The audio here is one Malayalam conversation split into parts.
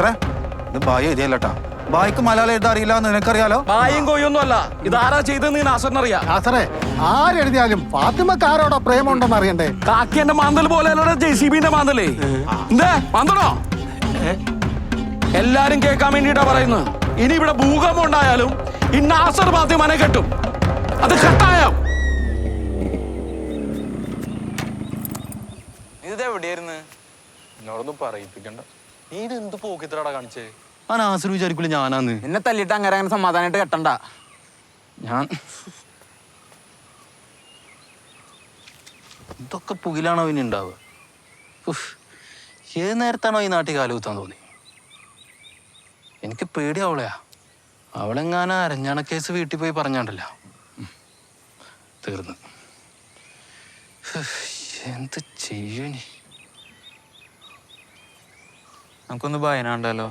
ആശ്രേ ഇത് ബായി എഴുതിയല്ലട്ടാ. ബായിക്ക് മലയാളം എഴുതാൻ അറിയില്ല എന്ന് നിനക്കറിയാലോ ബായും കൊയ്യൊന്നും അല്ല ഇതാരാ ചെയ്തെന്ന് നാസറിനറിയാം? നാസറേ ആരെഴുതിയാലും ഫാത്തിമക്ക് ആരോടാ പ്രേമുണ്ടെന്ന് അറിയണ്ടേ? കാക്കിന്റെ മാന്തൽ പോലെ ജെ സി ബിന്റെ മാന്തലേ. എന്തേ മാന്തണോ എല്ലാരും കേൾക്കാൻ വേണ്ടിട്ടാ പറയുന്നത്. ഇനി ഇവിടെ ഭൂകമ്പം ഉണ്ടായാലും ഇന്ന് ആസർ ഫാത്തിമനെ കെട്ടും. അത് കെട്ടായോ. ഇത് എവിടെയായിരുന്നു എന്നോടൊന്നും പറയിപ്പിക്കണ്ട. നീ ഇത് എന്ത് പോക്കിത്തടാ കാണിച്ചേ? ആ നാസർ വിചാരിക്കില്ല ഞാനാന്ന്. എന്നെ തല്ലിട്ട് അങ്ങനെ അങ്ങനെ സമാധാനമായിട്ട് കെട്ടണ്ട. ഞാൻ ഇതൊക്കെ പുകിലാണോ ഇനി ഉണ്ടാവുക? ഏത് നേരത്താണോ ഈ നാട്ടിൽ കാലുകുത്താൻ തോന്നി? എനിക്ക് പേടിയാവളയാ അവളെങ്ങാനും അരഞ്ഞാണ കേസ് വീട്ടിൽ പോയി പറഞ്ഞാണ്ടല്ല. തീർന്നു. എന്ത് ചെയ്യൂ ഇനി നമുക്കൊന്ന് ഭയനാണ്ടല്ലോ.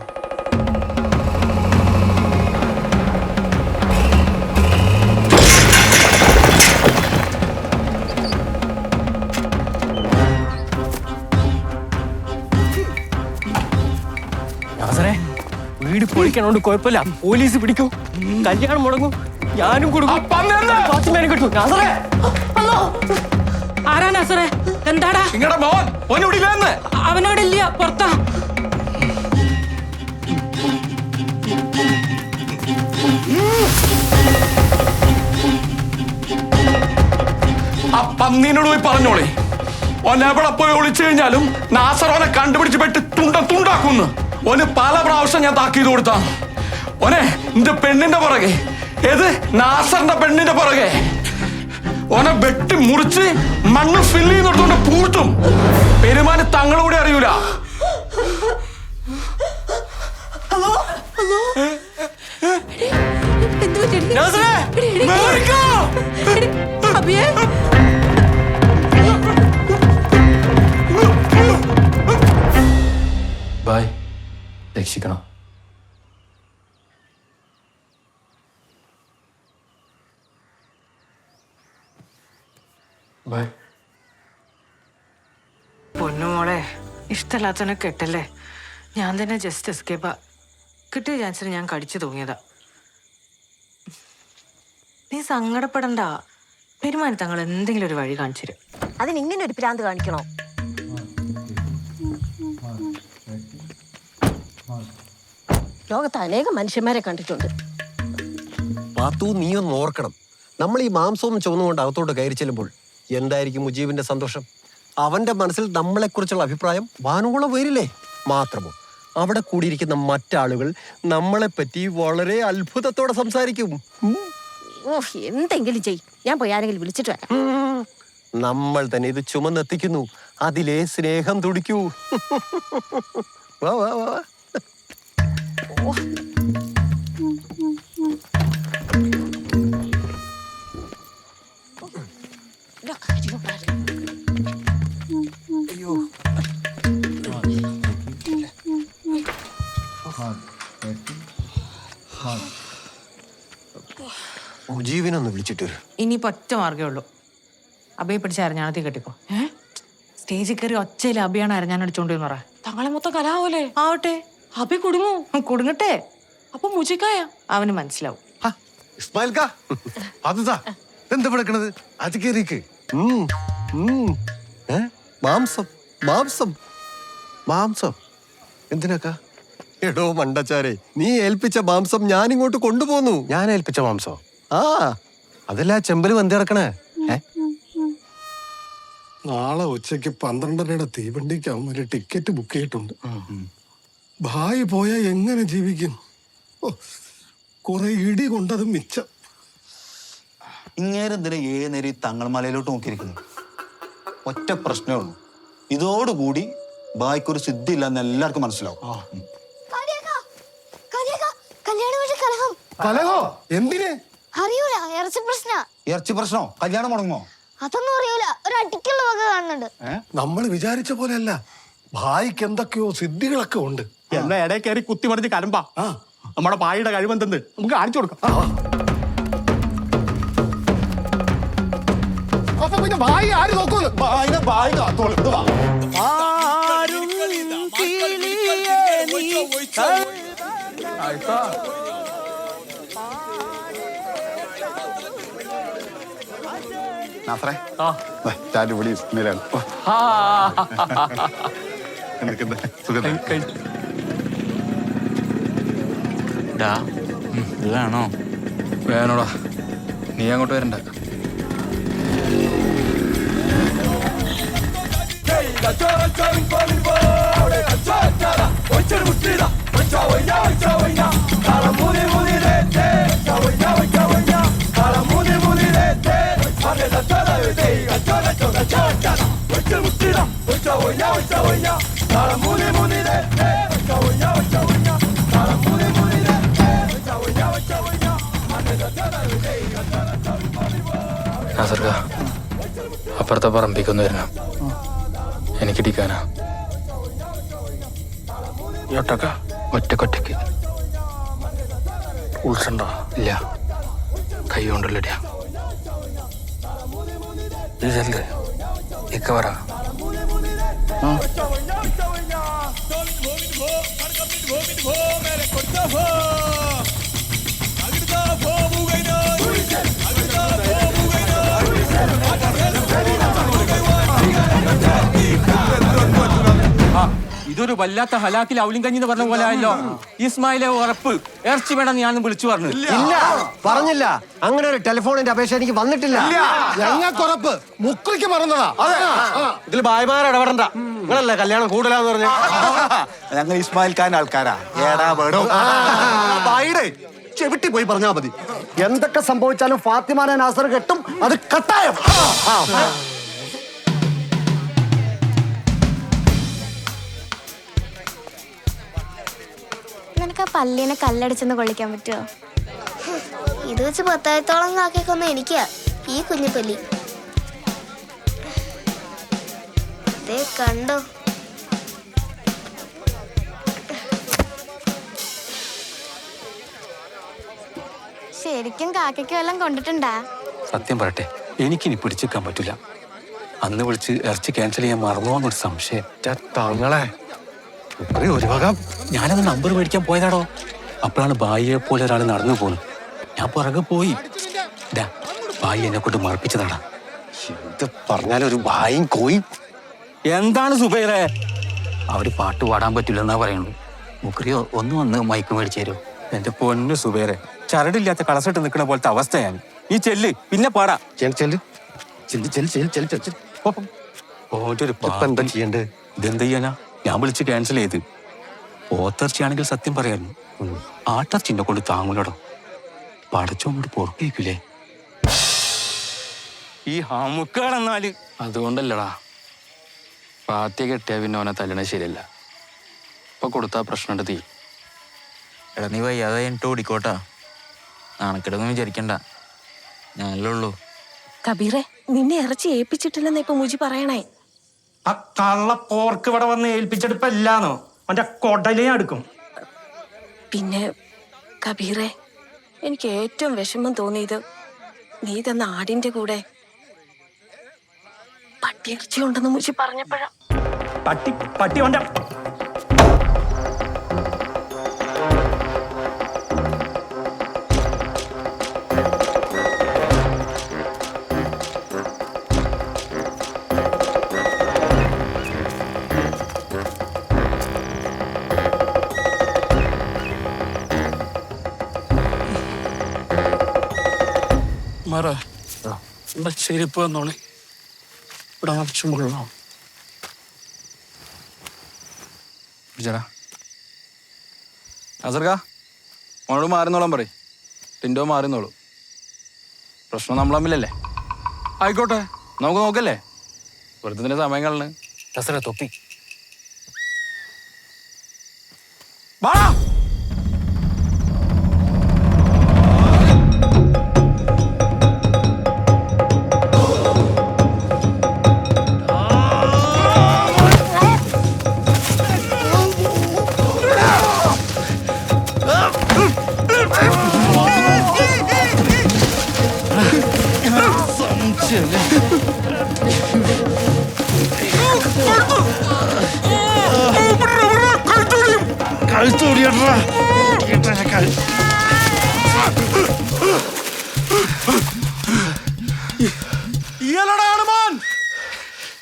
വീട് പൊളിക്കണോണ്ട് കുഴപ്പമില്ല. പോലീസ് പിടിക്കൂ. കല്യാണം മുടങ്ങും. ഞാനും കൊടുക്കും. കിട്ടും. ആരാ നസറേ എന്താടാ? നിങ്ങളുടെ മോൻ. ഇല്ല. പുറത്താ. ആ പന്നീനോട് പോയി പറഞ്ഞോളെ ഒന്നെവിടെ പോയി ഒളിച്ചു കഴിഞ്ഞാലും നാസർ ഓനെ കണ്ടുപിടിച്ച് പെട്ട് തുണ്ട തുണ്ടാക്കുന്നു ഓന് പല പ്രാവശ്യം ഞാൻ താക്കീത് കൊടുത്താ ഓനെ എന്റെ പെണ്ണിന്റെ പുറകെ ഏത് നാസറിന്റെ പെണ്ണിന്റെ പുറകെ ഓനെ വെട്ടി മുറിച്ച് മണ്ണ് ഫില്ല് ചെയ്യുന്നിടത്തോണ്ട് പൂഴ്ത്തും പെരുമാന് തങ്ങളൂടെ അറിയൂല എന്ത് പറ്റി? നാസറേ, രക്ഷിക്കണം ബൈ പൊന്നുമോളെ ഇഷ്ടമല്ലാത്തവനെ കെട്ടല്ലേ? ഞാൻ തന്നെ ജസ്റ്റ് എസ്കേപ്പാ കിട്ടിയ ചാൻസിന് ഞാൻ കടിച്ചു തൂങ്ങിയതാ. നീ സങ്കടപ്പെടണ്ട. പെരുമാനത്തങ്ങൾ എന്തെങ്കിലും ഒരു വഴി കാണിച്ചു തരും. അതിന് ഇങ്ങനെ ഒരു പ്രാന്ത് കാണിക്കണോ? ലോകത്ത് അനേകം മനുഷ്യന്മാരെ കണ്ടിട്ടുണ്ട്. പാത്തു നീ ഒന്ന് ഓർക്കണം. നമ്മൾ ഈ മാംസവും ചുവന്നുകൊണ്ട് അകത്തോട്ട് കയറി ചെല്ലുമ്പോൾ എന്തായിരിക്കും മുജീബിന്റെ സന്തോഷം? അവന്റെ മനസ്സിൽ നമ്മളെക്കുറിച്ചുള്ള അഭിപ്രായം വാനോളം വരില്ലേ? മാത്രമോ അവിടെ കൂടിയിരിക്കുന്ന മറ്റാളുകൾ നമ്മളെപ്പറ്റി വളരെ അത്ഭുതത്തോടെ സംസാരിക്കും. ഓ എന്തെങ്കിലും ചെയ്. ഞാൻ പോയി ആരെങ്കിലും വിളിച്ചിട്ട് വരാം. നമ്മൾ തന്നെ ഇത് ചുമന്നെത്തിക്കുന്നു. അതിലേ സ്നേഹം തുടിക്കൂ. വാ വാ വാ. വാ. ഇതാ കാര്യം പറ. മുജീബിനൊന്ന് വിളിച്ചിട്ട് വരൂ. ഇനിയിപ്പോ ഒറ്റ മാർഗേ ഉള്ളൂ. അബയെ പിടിച്ച് അരഞ്ഞാണത്തി കെട്ടിക്കോ. ഏ? സ്റ്റേജിൽ കയറി ഒച്ചയിൽ അബിയാണ് അരഞ്ഞാൻ അടിച്ചോണ്ട് പറ. തങ്ങളെ മൊത്തം കലാവൂലേ? ആവട്ടെ. അബി കുടുങ്ങൂ. കുടുങ്ങട്ടെ. അപ്പൊ മുജിക്കായ? അവന് മനസ്സിലാവും. ഇസ്മായിൽ കാ എന്താ പിടക്കണത് അത് കയറിക്ക്? മാംസം മാംസം. മാംസം. എന്തിനാക്കാ? എടോ മണ്ടച്ചാരെ നീ ഏൽപ്പിച്ച മാംസം ഞാൻ ഇങ്ങോട്ട് കൊണ്ടുപോന്നു. ഞാൻ ഏൽപ്പിച്ച മാംസം? ആ അതല്ല ചെമ്പൽ വന്ത് കിടക്കണേ? നാളെ ഉച്ചയ്ക്ക് പന്ത്രണ്ടരയുടെ തീവണ്ടിക്ക് ഒരു ടിക്കറ്റ് ബുക്ക് ചെയ്തിട്ടുണ്ട്. ഭായി പോയ എങ്ങനെ ജീവിക്കും? കുറെ ഇടി കൊണ്ടത് മിച്ചം. ഇങ്ങേരെന്തിനാ ഏത് നേരം ഈ തങ്ങൾമലയിലോട്ട് നോക്കിയിരിക്കുന്നു? ഒറ്റ പ്രശ്നമേ ഉള്ളൂ. ഇതോടുകൂടി ബായ്ക്കൊരു സിദ്ധി ഇല്ലെന്ന് എല്ലാവർക്കും മനസ്സിലാവും. കലഹോ. എന്തിന്? അറിയൂല ഇറച്ചി പ്രശ്ന. ഇറച്ചി പ്രശ്നോ? കല്യാണം മുടങ്ങോ അതൊന്നും അറിയൂല. ഒരു അടിക്കുള്ള വക കാണുന്നുണ്ട്. നമ്മൾ വിചാരിച്ച പോലെയല്ല. ഭായിക്ക് എന്തൊക്കെയോ സിദ്ധികളൊക്കെ ഉണ്ട്. എന്നാ ഇടയിൽ കയറി കുത്തി മറിഞ്ഞ് കലമ്പാ നമ്മുടെ പായുടെ കഴിവെന്തെന്ന് നമുക്ക് കാണിച്ചു കൊടുക്കാം. അപ്പൊ പിന്നെ ഭായി ആര് നോക്കൂന്ന്? അതിനെ ബായ് കാത്തോളൂ ഇത് വാ. നാസറേ. ആ. ചാടി വിളി ഇസ്മയിലാണ്. വാ, ആ. എന്തൊക്കെയുണ്ട്? ഡാ ഇത് വേണോടാ. നീ അങ്ങോട്ട് വരണ്ട. ഒറ്റ മുട്ടിട ഒറ്റ ഒയ്യ ഒറ്റ ഒയ്യ നാളെ മൂന്ന് മൂന്നിലെ ഒറ്റ ഒയ്യ ഒറ്റ അപ്പുറത്തെ പറമ്പിക്കൊന്ന് വരണം. എനിക്ക് ഇടിക്കാനാ. ഒറ്റക്ക? ഒറ്റക്കൊറ്റക്ക്. ഉൾസണ്ടോ ഇല്ല. കൈ കൊണ്ടല്ലോ ഇടിയാ നീ ചെല്ലേ. ഇക്ക പറ. ആ. ഇതൊരു വല്ലാത്ത ഹലാക്കിൽ കഞ്ഞി എന്ന് പറഞ്ഞ പോലെ ആയല്ലോ. ഇസ്മായിലെ ഉറപ്പ്. ഇറച്ചി വേണം ഞാൻ വിളിച്ചു പറഞ്ഞു. ഇല്ല. പറഞ്ഞില്ല. അങ്ങനെ ഒരു ടെലിഫോണിന്റെ അപേക്ഷ എനിക്ക് വന്നിട്ടില്ല. ഞങ്ങൾക്കുറപ്പ് മുക്രിക്ക് മറന്നതാ. ഇതിൽ ഭായിമാർ ഇടപെടണ്ട. നിങ്ങളല്ലേ കല്യാണം കൂടുതലാന്ന് പറഞ്ഞു? ഞങ്ങൾ ഇസ്മായിൽ ഖാൻ ആൾക്കാരാ. ഏടാ വേണോ. ഭായിയുടെ ചെവിട്ടി പോയി പറഞ്ഞാ മതി. എന്തൊക്കെ സംഭവിച്ചാലും ഫാത്തിമാനെ നാസർ കെട്ടും. അത് കട്ടായം. നിനക്ക് ആ പല്ലിനെ കല്ലടിച്ചെന്ന് കൊള്ളിക്കാൻ പറ്റുമോ ഇത് വെച്ച് പത്തായിരത്തോളം കാക്കൊന്ന് എനിക്കാ ഈ കുഞ്ഞു പല്ലി. ദേ കണ്ടോ? ശരിക്കും കാക്കയ്ക്ക് വല്ലതും കൊണ്ടിട്ടുണ്ടാ? സത്യം പറയട്ടെ എനിക്കിനി പിടിച്ചിക്കാൻ പറ്റില്ല. അന്ന് വിളിച്ച് ഇറച്ചി ക്യാൻസൽ ചെയ്യാൻ മറന്നു എന്നൊരു സംശയം തങ്ങളെ പറയൂ ഒരു വക. ഞാനത് നമ്പർ മേടിക്കാൻ പോയതാടോ. അപ്പോഴാണ് ഭായിയെ പോലെ ഒരാൾ നടന്നു പോകുന്നത് ഞാൻ പുറകെ പോയി. ഭായി എന്നെ കൊണ്ട് മറപ്പിച്ചതാടാ. എന്ത് പറഞ്ഞാലും ഒരു ബായും കോയി. എന്താണ് സുബൈറെ? അവർ പാട്ട് പാടാൻ പറ്റില്ലെന്നാ പറയുന്നു മുക്രിയോ ഒന്ന് വന്ന് മയക്കു മേടിച്ചു തരുമോ? എന്റെ പൊന്നു സുബേറെ ചരടില്ലാത്ത കളസിട്ട് നിൽക്കുന്ന പോലത്തെ അവസ്ഥയാണ് നീ ചെല്ല് പിന്നെ പാടാ. ചെല്ല് ചെല്ല്. ചെല്ല് ചെല്ല് ചെല്ല് ചെല്ല് ഓന്റെ ഒരു ഇതെന്ത് ചെയ്യാനാ? ഞാൻ വിളിച്ച് ക്യാൻസൽ ചെയ്ത്. ഓത്തർച്ചയാണെങ്കിൽ സത്യം പറയായിരുന്നു ആട്ടർച്ചിനെ കൊണ്ട് താങ്ങൂലടോ. പടച്ചോണ്ട് പൊറക്കേക്കില്ലേ ഈ ഹമുക്കാണെന്നാൽ. അതുകൊണ്ടല്ലടാ. പാത്തി കെട്ടിയ പിന്നെ ഓനെ തല്ലണ ശരിയല്ല. ഇപ്പൊ കൊടുത്താ പ്രശ്നം തീ. എടാ നീ വയ്യാതെ എന്നിട്ട് ഓടിക്കോട്ടാ. നാണക്കെടൊന്നും വിചാരിക്കണ്ട. ഞാനല്ലേ ഉള്ളൂ. കബീറെ നിന്നെ ഇറച്ചി ഏൽപ്പിച്ചിട്ടില്ലെന്ന് ഇപ്പൊ മുജി പറയണേ. ആ കള്ള പോർക്ക് ഇവിടെ വന്ന് ഏൽപ്പിച്ചെടുപ്പല്ലാന്നോ അവന്റെ കൊടലേ അടുക്കും. പിന്നെ കബീറെ എനിക്ക് ഏറ്റവും വിഷമം തോന്നിയത് നീ തന്ന ആടിന്റെ കൂടെ പട്ടിയിറച്ചി ഉണ്ടെന്ന് മുച്ചി പറഞ്ഞപ്പോഴാ. പട്ടി പട്ടി അവന്റെ ഇവിടെ ചെരുപ്പ് വന്നോളെ ഇവിടെ ആവശ്യമുള്ളോ ചേട്ടാ അസർക്ക മോനോട് മാറുന്നോളാം പറയും. ടിൻഡോ മാറുന്നോളൂ. പ്രശ്നം നമ്മൾ തമ്മിലല്ലേ? ആയിക്കോട്ടെ. നമുക്ക് നോക്കല്ലേ? വെറുതെ സമയം കളണ് തൊപ്പി.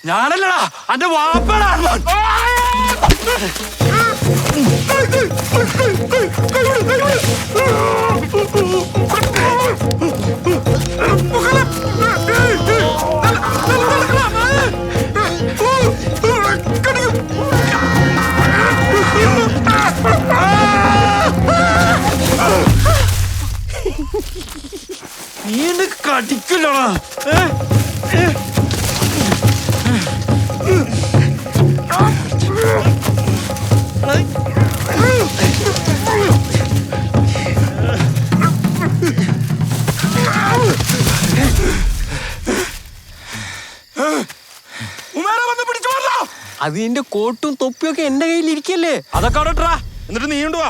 ഞാനല്ലടാ അന്റെ വാപ്പടാ. നീ എന്നെ കടിക്കില്ലടാ. ഏ? അത് നിന്റെ കോട്ടും തൊപ്പിയും ഒക്കെ എന്റെ കയ്യിൽ ഇരിക്കല്ലേ? അതൊക്കെ അവിടെ ഇട്രാ. എന്നിട്ട് നീ കൊണ്ടുവാ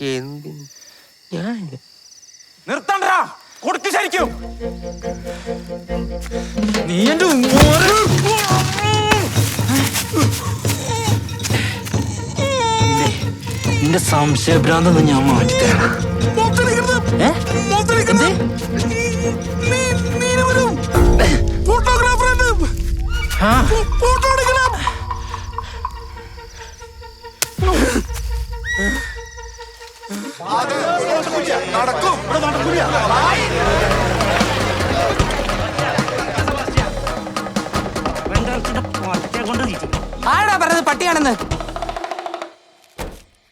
എന്തിന്? ഞാൻ നിർത്തണ്ടാ. കൊടുത്തു ശരിക്കും. നീ എന്റെ നിന്റെ സംശയഭ്രാന്തൊന്നും ഞാൻ മാറ്റിത്തരാം. ഏ?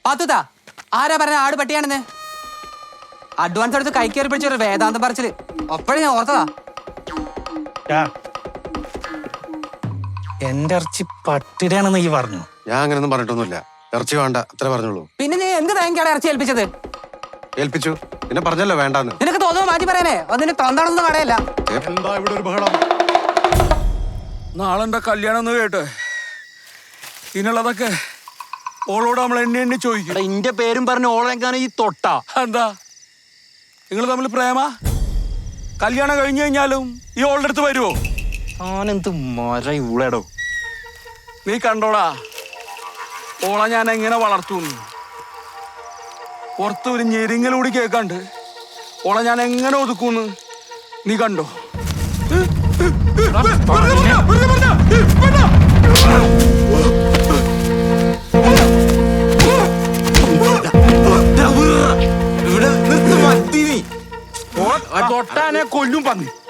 പാത്തുതാ ആരാ പറഞ്ഞ ആട് പട്ടിയാണെന്ന്? അഡ്വാൻസ് എടുത്ത് കൈ കയറി പിടിച്ചൊരു വേദാന്തം പറച്ചിൽ. അപ്പോഴും ഞാൻ ഓർത്തതാ. എന്റെ ഇറച്ചി പട്ടിടയാണെന്ന് ഈ പറഞ്ഞു. ഞാൻ അങ്ങനെയൊന്നും പറഞ്ഞിട്ടൊന്നുമില്ല. ഇറച്ചി വേണ്ട അത്ര പറഞ്ഞോളൂ പിന്നെ നീ എന്ത് തേങ്ങയാണ് ഇറച്ചി ഏൽപ്പിച്ചത്? ഏൽപ്പിച്ചു. പിന്നെ പറഞ്ഞല്ലോ വേണ്ടാന്ന്. നിനക്ക് തോന്നുന്നു മാറ്റി പറയാനേ. അതിന് തൊണ്ടാണെന്ന് കടയല്ല. എന്താ ഇവിടെ ഒരു ബഹളം? നാളെ കല്യാണം ഒന്ന് കേട്ടെ? ഇതിനുള്ളതൊക്കെ ഓളോട് നമ്മൾ എണ്ണി എണ്ണി ചോദിക്കും. ഇന്റെ പേരും പറഞ്ഞ ഓളെങ്കാണ് ഈ തൊട്ട? എന്താ? നിങ്ങൾ തമ്മിൽ പ്രേമ? കല്യാണം കഴിഞ്ഞു കഴിഞ്ഞാലും ഈ ഓളുടെ അടുത്ത് വരുമോ ആനെന്ത് മര ഇവളെടോ? നീ കണ്ടോടാ ഓളെ ഞാൻ എങ്ങനെ വളർത്തുന്നു പുറത്ത് ഒരു ഞെരിങ്ങലൂടി കേൾക്കാണ്ട് ഓളെ ഞാൻ എങ്ങനെ ഒതുക്കുന്നു നീ കണ്ടോ? 同伴。